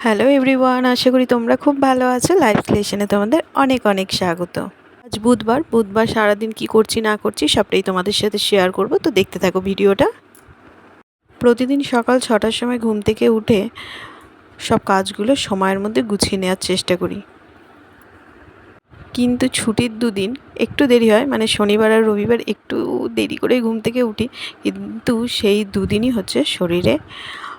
Hello everyone আশা করি তোমরা খুব ভালো আছো। লাইফ লেশনে তোমাদের অনেক অনেক স্বাগত। আজ বুধবার বুধবার সারাদিন কি করছি, না করছি সবটাই তোমাদের সাথে শেয়ার করব। তো দেখতে থাকো ভিডিওটা। প্রতিদিন সকাল ছটার সময় ঘুম থেকে উঠে সব কাজগুলো সময়ের মধ্যে গুছিয়ে নেওয়ার চেষ্টা করি। কিন্তু ছুটির দুদিন একটু দেরি হয় মানে শনিবার আর রবিবার একটু দেরি করে ঘুম থেকে উঠি। কিন্তু সেই দুদিনই হচ্ছে শরীরে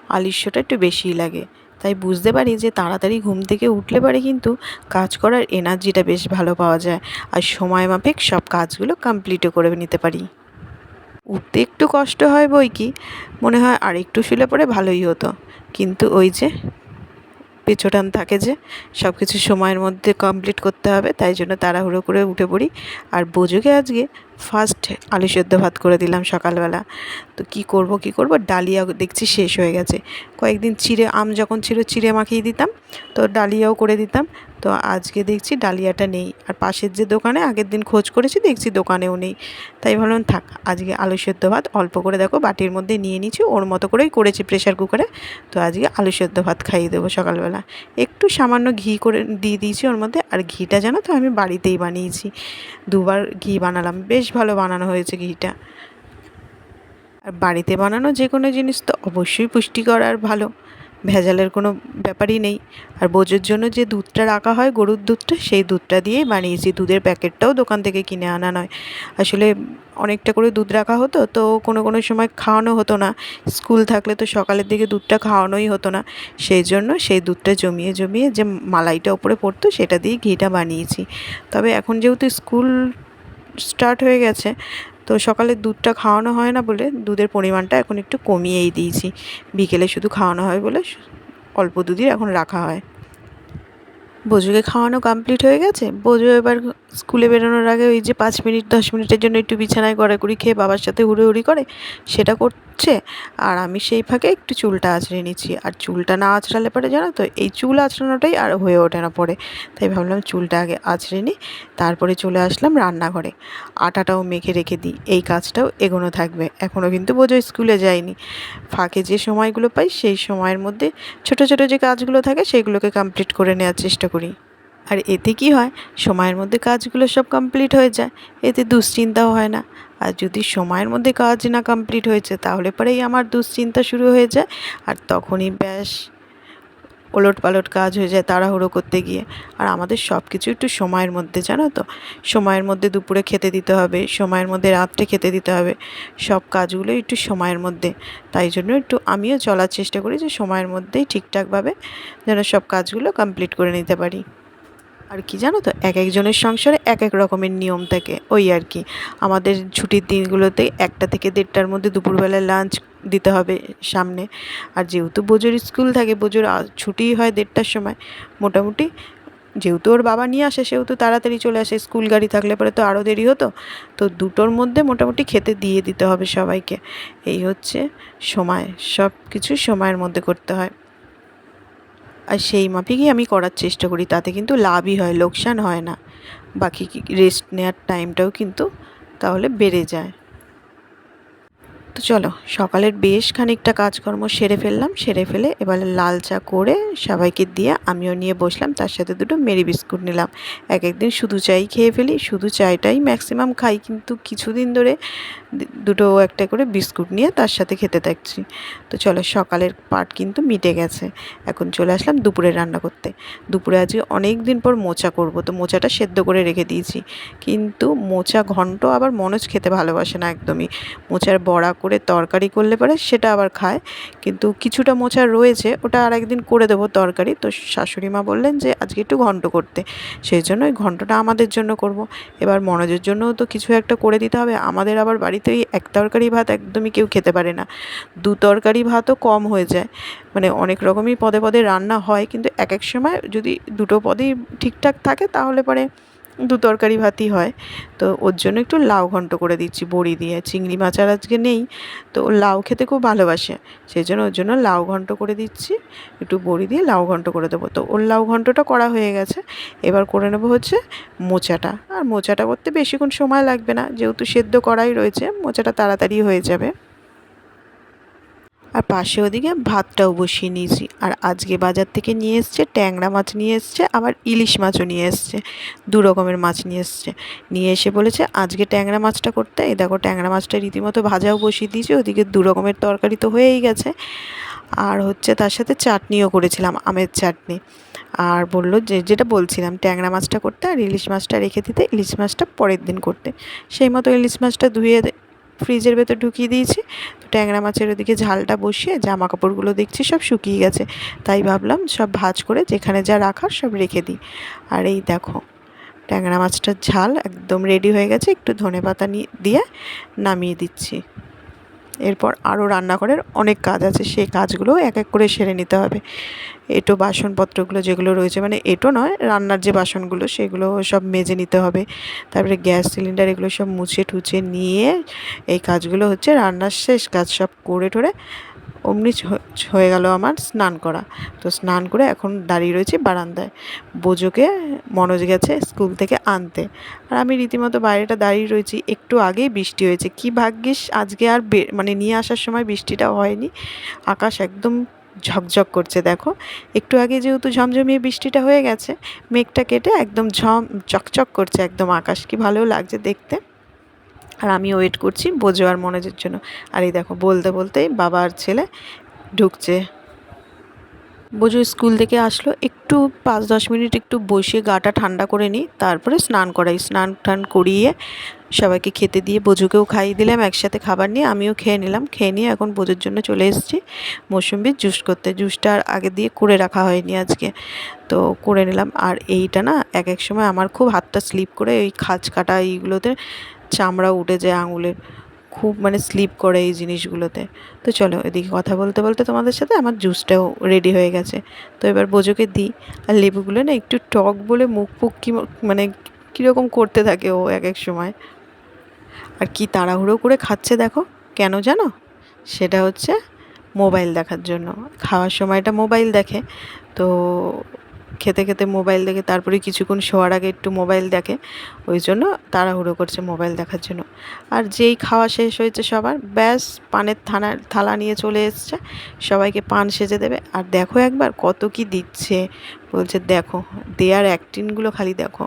আলিস্যটা একটু বেশিই লাগে। তাই বুঝতে পারি যে তাড়াতাড়ি ঘুম থেকে উঠলে পারে কিন্তু কাজ করার এনার্জিটা বেশ ভালো পাওয়া যায়। আর সময় মাফিক সব কাজগুলো কমপ্লিটও করে নিতে পারি। উঠতে একটু কষ্ট হয় বই কি? মনে হয় আর একটু শুলে পরে ভালোই হতো। কিন্তু ওই যে পেছোটান থাকে যে সব কিছু সময়ের মধ্যে কমপ্লিট করতে হবে, তাই জন্য তাড়াহুড়ো করে উঠে পড়ি। আর বোঝোকে আজকে ফার্স্ট আলু সেদ্ধ ভাত করে দিলাম সকালবেলা। তো কি করব কি করব? ডালিয়া দেখছি শেষ হয়ে গেছে। কয়েকদিন চিড়ে, আম যখন ছিল চিড়ে মাখিয়ে দিতাম, তো ডালিয়াও করে দিতাম। তো আজকে দেখছি ডালিয়াটা নেই। আর পাশের যে দোকানে, আগের দিন খোঁজ করেছি, দেখছি দোকানেও নেই। তাই ভাবলাম, থাক, আজকে আলু সেদ্ধ ভাত অল্প করে দেখো, বাটির মধ্যে নিয়ে নিচ্ছি ওর মতো করেই করেছি প্রেশার কুকারে তো আজকে আলু সেদ্ধ ভাত খাইয়ে দেবো সকালবেলা। একটু সামান্য ঘি করে দিয়ে দিয়েছি ওর মধ্যে, আর ঘিটা জানো তো আমি বাড়িতেই বানিয়েছি। দুবার ঘি বানালাম, বেশ ভালো বানানো হয়েছে ঘিটা। আর বাড়িতে বানানো যে কোনো জিনিস তো অবশ্যই পুষ্টিকর আর ভালো। ভেজালের কোনো ব্যাপারই নেই। আর বোঝোর জন্য যে দুধটা রাখা হয়, গরুর দুধটা, সেই দুধটা দিয়েই বানিয়েছি। দুধের প্যাকেটটাও দোকান থেকে কিনে আনা নয়। আসলে অনেকটা করে দুধ রাখা হতো, তো কোনো কোনো সময় খাওয়ানো হতো না। স্কুল থাকলে তো সকালের দিকে দুধটা খাওয়ানোই হতো না। সেই জন্য সেই দুধটা জমিয়ে জমিয়ে যে মালাইটা ওপরে পড়তো, সেটা দিয়ে ঘিটা বানিয়েছি। তবে এখন যেহেতু স্কুল স্টার্ট হয়ে গেছে তো সকালে দুধটা খাওয়ানো হয় না বলে দুধের পরিমাণটা এখন একটু কমিয়েই দিয়েছি। বিকেলে শুধু খাওয়ানো হয় বলে অল্প দুধই এখন রাখা হয়। বজুকে খাওয়ানো কমপ্লিট হয়ে গেছে? বজু এবার স্কুলে বেরোনোর আগে ওই যে পাঁচ মিনিট, দশ মিনিটের জন্য একটু বিছানায় গড়াগড়ি খেয়ে বাবার সাথে হুড়োহুড়ি করে, সেটা করছে আর আমি সেই ফাঁকে একটু চুলটা আঁচড়ে নিচ্ছি। আর চুলটা না আঁচড়ালে পরে জানো তো, এই চুল আঁচড়ানোটাই আর হয়ে ওঠে না পরে। তাই ভাবলাম চুলটা আগে আঁচড়ে নিই, তারপরে চলে আসলাম রান্নাঘরে। আটাটাও মেখে রেখে দিই, এই কাজটাও এগোনো থাকবে। এখনও কিন্তু বোঝো স্কুলে যাইনি। ফাঁকে যে সময়গুলো পাই, সেই সময়ের মধ্যে ছোট ছোট যে কাজগুলো থাকে সেগুলোকে কমপ্লিট করে নেওয়ার চেষ্টা করি। আর এতে কি হয়? সময়ের মধ্যে কাজগুলো সব কমপ্লিট হয়ে যায়। এতে দুশ্চিন্তাও হয় না। আর যদি সময়ের মধ্যে কাজ না কমপ্লিট হয়েছে, তাহলে পরেই আমার দুশ্চিন্তা শুরু হয়ে যায়। আর তখনই ব্যাস ওলট পালট কাজ হয়ে যায় তাড়াহুড়ো করতে গিয়ে। আর আমাদের সব কিছু একটু সময়ের মধ্যে, জানো তো? সময়ের মধ্যে দুপুরে খেতে দিতে হবে, সময়ের মধ্যে রাত্রে খেতে দিতে হবে। সব কাজগুলো একটু সময়ের মধ্যে। তাই জন্য একটু আমিও চলার চেষ্টা করি যে সময়ের মধ্যেই ঠিকঠাকভাবে যেন সব কাজগুলো কমপ্লিট করে নিতে পারি। আর কি জানো তো, এক একজনের সংসারে এক এক রকমের নিয়ম থাকে। ওই আর কি, আমাদের ছুটির দিনগুলোতে একটা থেকে দেড়টার মধ্যে দুপুরবেলা লাঞ্চ দিতে হবে সামনে। আর যেহেতু বোজোর স্কুল থাকে, বোজোর ছুটি হয় দেড়টার সময়, মোটামুটি যেহেতু ওর বাবা নিয়ে আসে, সেহেতু তাড়াতাড়ি চলে আসে, স্কুল গাড়ি থাকলে পরে তো আরও দেরি হতো। তো দুটোর মধ্যে মোটামুটি খেতে দিয়ে দিতে হবে সবাইকে। এই হচ্ছে সময় সব কিছু সময়ের মধ্যে করতে হয়। আর সেই মাফিকই আমি করার চেষ্টা করি, তাতে কিন্তু লাভই হয়, লোকসান হয় না। বাকি রেস্ট নেওয়ার টাইমটাও কিন্তু তাহলে বেড়ে যায়। তো চলো, সকালের বেশ খানিকটা কাজকর্ম সেরে ফেললাম, সেরে ফেলে এবারে লাল চা করে সবাইকে দিয়ে আমিও নিয়ে বসলাম, তার সাথে দুটো মেরি বিস্কুট নিলাম। এক একদিন শুধু চাই খেয়ে ফেলি, শুধু চাইটাই ম্যাক্সিমাম খাই, কিন্তু কিছুদিন ধরে দুটো একটা করে বিস্কুট নিয়ে তার সাথে খেতে থাকছি। তো চলো, সকালের পাট কিন্তু মিটে গেছে। এখন চলে আসলাম দুপুরে রান্না করতে। দুপুরে আজকে অনেক দিন পর মোচা করব, তো মোচাটা সেদ্ধ করে রেখে দিয়েছি। কিন্তু মোচা ঘন্ট আবার মনোজ খেতে ভালোবাসে না একদমই। মোচার বড়া করে তরকারি করলে পরে, সেটা আবার খায়। কিন্তু কিছুটা মোচা রয়েছে, ওটা আর একদিন করে দেবো তরকারি। তো শাশুড়ি মা বললেন যে, আজকে একটু ঘন্ট করতে। সেই জন্য ওই ঘন্টটা আমাদের জন্য করব। এবার মনোজের জন্যও তো কিছু একটা করে দিতে হবে। আমাদের আবার বাড়িতে এক তরকারি ভাত একদমই কেউ খেতে পারে না। দু তরকারি ভাতও কম হয়ে যায়। মানে অনেক রকমই পদে পদে রান্না হয়, কিন্তু এক এক সময় যদি দুটো পদেই ঠিকঠাক থাকে, তাহলে পরে দু তরকারি ভাতই হয়। তো ওর জন্য একটু লাউ ঘন্ট করে দিচ্ছি, বড়ি দিয়ে। চিংড়ি মাছ আর আজকে নেই। তো লাউ খেতে খুব ভালোবাসে। সেই জন্য ওর জন্য লাউ ঘন্ট করে দিচ্ছি। একটু বড়ি দিয়ে লাউ ঘন্ট করে দেবো। তো ওর লাউ ঘন্টটা করা হয়ে গেছে। এবার করে নেব হচ্ছে মোচাটা। আর মোচাটা করতে বেশিক্ষণ সময় লাগবে না। যেহেতু সেদ্ধ করাই রয়েছে, মোচাটা তাড়াতাড়ি হয়ে যাবে। আর পাশে ওদিকে ভাতটাও বসিয়ে নিয়েছি। আর আজকে বাজার থেকে নিয়ে এসছে, ট্যাংরা মাছ নিয়ে এসছে, আবার ইলিশ মাছও নিয়ে এসছে, দু রকমের মাছ নিয়ে এসছে। নিয়ে এসে বলেছে, আজকে ট্যাংরা মাছটা করতে? এই দেখো, ট্যাংরা মাছটা রীতিমতো ভাজাও বসিয়ে দিয়েছে, ওদিকে দু রকমের তরকারি তো হয়েই গেছে। আর হচ্ছে তার সাথে চাটনিও করেছিলাম, আমের চাটনি। আর বলল যে, যেটা বলছিলাম, ট্যাংরা মাছটা করতে আর ইলিশ মাছটা রেখে দিতে, ইলিশ মাছটা পরের দিন করতে। সেই মতো ইলিশ মাছটা ধুয়ে ফ্রিজের ভেতর ঢুকিয়ে দিয়েছি। তো ট্যাংরা মাছের ওদিকে ঝালটা বসিয়ে জামা কাপড়গুলো দেখছি, সব শুকিয়ে গেছে। তাই ভাবলাম সব ভাজ করে যেখানে যা রাখার সব রেখে দিই। আর এই দেখো, ট্যাংরা মাছটার ঝাল একদম রেডি হয়ে গেছে। একটু ধনে পাতা দিয়ে নামিয়ে দিচ্ছি। এরপর আরও রান্নাঘরের অনেক কাজ আছে, সেই কাজগুলো এক এক করে সেরে নিতে হবে। এটো বাসনপত্রগুলো যেগুলো রয়েছে মানে এটো নয়, রান্নার যে বাসনগুলো, সেগুলো সব মেজে নিতে হবে। তারপরে গ্যাস সিলিন্ডার এগুলো সব মুছে টুছে নিয়ে এই কাজগুলো হচ্ছে রান্নার শেষ কাজ সব করে টোরে অমনি হয়ে গেল আমার স্নান করা। তো স্নান করে এখন দাঁড়িয়ে রয়েছি বারান্দায়। বোজোকে মনোজ গেছে স্কুল থেকে আনতে। আর আমি রীতিমতো বাইরেটা দাঁড়িয়ে রয়েছি। একটু আগেই বৃষ্টি হয়েছে। কি ভাগ্যিস আজকে আর মানে নিয়ে আসার সময় বৃষ্টিটা হয়নি। আকাশ একদম ঝকঝক করছে, দেখো। একটু আগে যেহেতু ঝমঝমিয়ে বৃষ্টিটা হয়ে গেছে, মেঘটা কেটে একদম ঝম, চকচক করছে একদম আকাশ। কি ভালো লাগছে দেখতে। আর আমি ওয়েট করছি বোঝো আর মনোজের জন্য। আর এই দেখো, বলতে বলতেই বাবা আর ছেলে ঢুকছে। বোঝো স্কুল থেকে আসলো, একটু পাঁচ দশ মিনিট একটু বসে গাটা ঠান্ডা করে নিই, তারপরে স্নান করাই। স্নান টান করিয়ে সবাইকে খেতে দিয়ে বোঝোকেও খাইয়ে দিলাম, একসাথে খাবার নিয়ে আমিও খেয়ে নিলাম। খেয়ে নিয়ে এখন বোঝোর জন্য চলে এসেছি মৌসুম্বির জুস করতে। জুসটা আর আগে দিয়ে করে রাখা হয়নি আজকে, তো করে নিলাম। আর এইটা না, এক এক সময় আমার খুব হাতটা স্লিপ করে এই খাঁজ কাটা এইগুলোতে চামড়া উঠে যায় আঙুলের, খুব মানে স্লিপ করে এই জিনিসগুলোতে। তো চলো এদিকে কথা বলতে বলতে তোমাদের সাথে আমার জুসটাও রেডি হয়ে গেছে। তো এবার বোঝোকে দিই, আর লেবুগুলো না একটু টক বলে মুখ ফুক কি মানে কীরকম করতে থাকে ও এক এক সময়। আর কি তাড়াহুড়ো করে খাচ্ছে দেখো, কেন জানো? সেটা হচ্ছে মোবাইল দেখার জন্য। খাওয়ার সময়টা মোবাইল দেখে। তো খেতে খেতে মোবাইল দেখে তারপরে কিছুক্ষণ শোয়ার আগে একটু মোবাইল দেখে। ওই জন্য তাড়াহুড়ো করছে মোবাইল দেখার জন্য। আর যেই খাওয়া শেষ হয়েছে সবার, ব্যাস পানের থানা, থালা নিয়ে চলে এসছে। সবাইকে পান সেজে দেবে। আর দেখো একবার কত কি দিচ্ছে। বলছে, দেখো, দেয়ার অ্যাক্টিংগুলো খালি দেখো।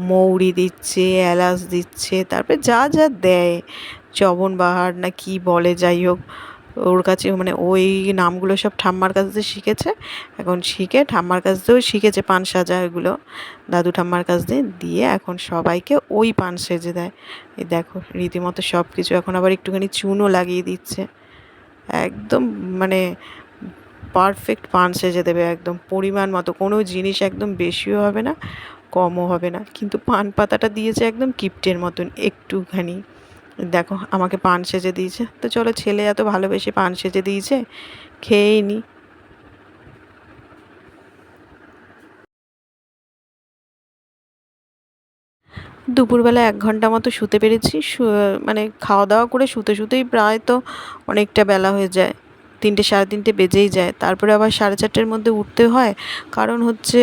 মৌরি দিচ্ছে, এলাচ দিচ্ছে, তারপরে যা যা দেয়। চবন বাহার না কি বলে, যাই হোক। ওর কাছে মানে ওই নামগুলো সব ঠাম্মার কাছ শিখেছে। এখন শিখে ঠাম্মার কাছ দিয়েও শিখেছে পান সাজা এগুলো। দাদু ঠাম্মার কাছ দিয়ে দিয়ে এখন সবাইকে ওই পান সেজে দেয়। এই দেখো, রীতিমতো সব কিছু এখন আবার একটুখানি চুনও লাগিয়ে দিচ্ছে। একদম মানে পারফেক্ট পান সেজে দেবে একদম। পরিমাণ মতো, কোনো জিনিস একদম বেশিও হবে না, কমও হবে না। কিন্তু পান পাতাটা দিয়েছে একদম কিপ্টের মতন, একটুখানি। দেখো, আমাকে পান সেজে দিয়েছে। তো চলো, ছেলে এত ভালোবেসে পান সেজে দিয়েছে, খেয়েই নি। দুপুরবেলা এক ঘণ্টা মতো শুতে পেরেছি। মানে খাওয়া দাওয়া করে শুতে শুতেই প্রায় তো অনেকটা বেলা হয়ে যায়। তিনটে, সাড়ে তিনটে বেজেই যায়। তারপরে আবার সাড়ে চারটের মধ্যে উঠতে হয়। কারণ হচ্ছে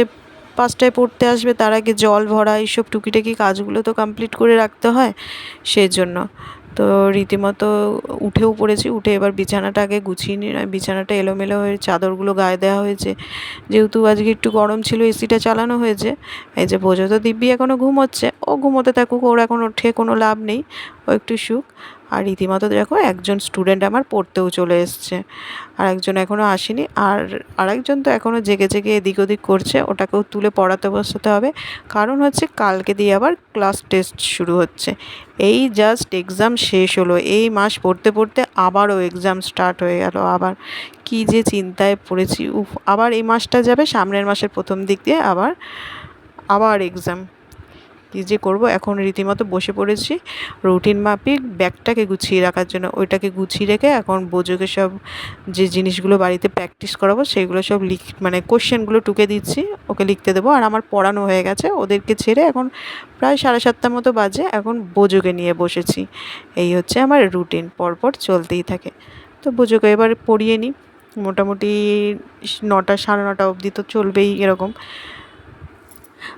পাঁচটায় পড়তে আসবে, তার আগে জল ভরা এইসব টুকিটাকি কাজগুলো তো কমপ্লিট করে রাখতে হয়, সেই জন্য। তো রীতিমতো উঠেও পড়েছি, উঠে এবার বিছানাটা আগে গুছিয়ে নিই বিছানাটা এলোমেলো হয়ে চাদরগুলো গায়ে দেওয়া হয়েছে। যেহেতু আজকে একটু গরম ছিল, এসিটা চালানো হয়েছে, এই যে বোঝো তো দিব্যি এখনও ঘুমোচ্ছে। ও ঘুমোতে থাকুক, ওর এখন ওঠে কোনো লাভ নেই, ও একটু সুখ আর রীতিমতো দেখো একজন স্টুডেন্ট আমার পড়তেও চলে এসছে। আর একজন এখনও আসেনি। আর আরেকজন তো এখনও জেগে জেগে এদিক ওদিক করছে। ওটাকেও তুলে পড়াতে বসাতে হবে। কারণ হচ্ছে কালকে দিয়ে আবার ক্লাস টেস্ট শুরু হচ্ছে। এই জাস্ট এক্সাম শেষ হলো। এই মাস পড়তে পড়তে আবারও এক্সাম স্টার্ট হয়ে গেল। আবার কি যে চিন্তায় পড়েছি। উফ, আবার এই মাসটা যাবে। সামনের মাসের প্রথম দিক দিয়ে আবার আবার এক্সাম কী যে করব? এখন রীতিমতো বসে পড়েছি। রুটিন মাফিক, ব্যাগটাকে গুছিয়ে রাখার জন্য ওইটাকে গুছিয়ে রেখে এখন বোঝোকে সব যে জিনিসগুলো বাড়িতে প্র্যাকটিস করাবো সেইগুলো সব লিখ মানে কোশ্চেনগুলো টুকে দিচ্ছি, ওকে লিখতে দেবো। আর আমার পড়ানো হয়ে গেছে, ওদেরকে ছেড়ে এখন প্রায় সাড়ে সাতটার মতো বাজে, এখন বোঝোকে নিয়ে বসেছি। এই হচ্ছে আমার রুটিন পরপর চলতেই থাকে। তো বোঝোকে এবার পড়িয়ে নিই। মোটামুটি নটা, সাড়ে নটা অবধি তো চলবেই এরকম।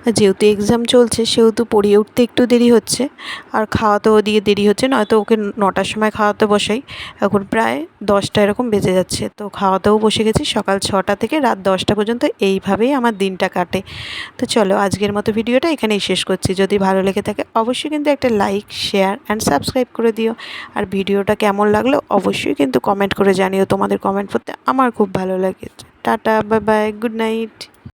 আর যেহেতু এক্সাম চলছে, সেহেতু পড়িয়ে উঠতে একটু দেরি হচ্ছে। আর খাওয়াতেও দিয়ে দেরি হচ্ছে, নয়তো ওকে নটার সময় খাওয়াতে বসাই। এখন প্রায় দশটা এরকম বেজে যাচ্ছে। তো খাওয়াতেও বসে গেছি সকাল ছটা থেকে রাত দশটা পর্যন্ত। এইভাবেই আমার দিনটা কাটে। তো চলো, আজকের মতো ভিডিওটা এখানেই শেষ করছি। যদি ভালো লেগে থাকে, অবশ্যই কিন্তু একটা লাইক শেয়ার অ্যান্ড সাবস্ক্রাইব করে দিও। আর ভিডিওটা কেমন লাগল, অবশ্যই কিন্তু কমেন্ট করে জানিও। তোমাদের কমেন্ট করতে আমার খুব ভালো লাগে। Tata bye bye good night